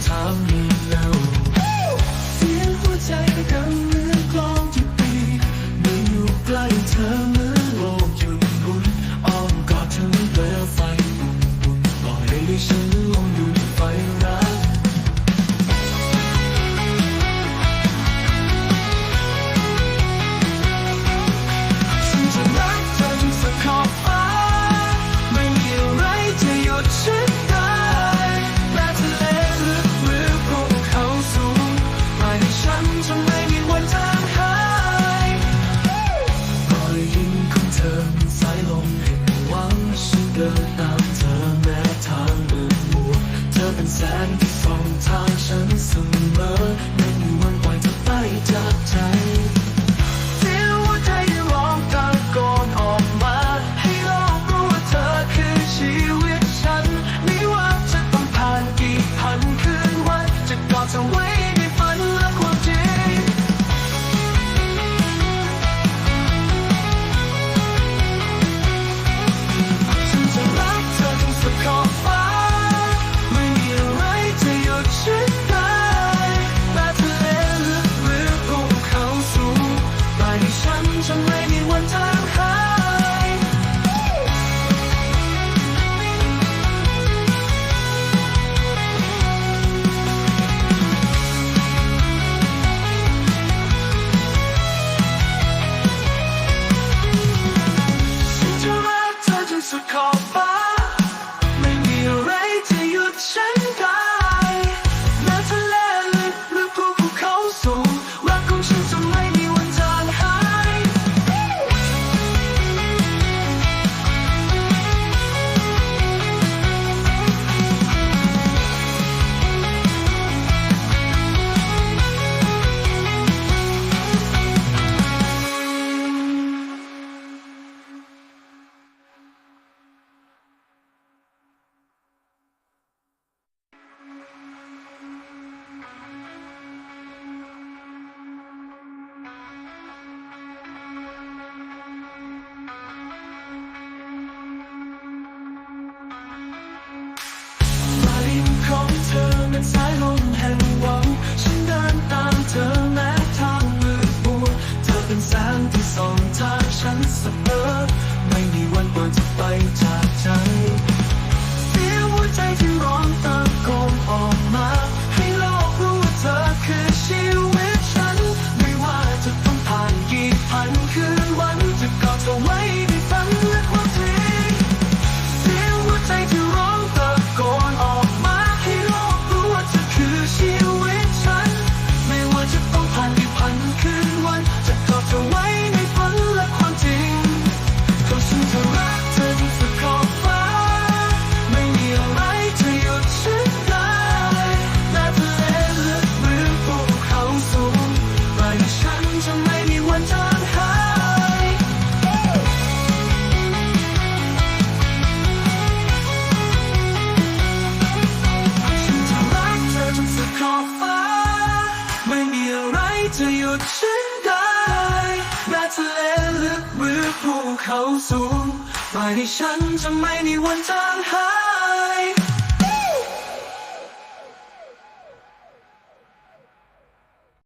藏匿三 ฟ้ไม่มีอะไรจะหยุดฉันได้แม้ทะเลลึกหรือภูเขาสูง จะหยุดฉันได้แม้ทะเลลึกหรือภูเขาสูงไปล่ให้ฉันจะไม่มีวันจางหาย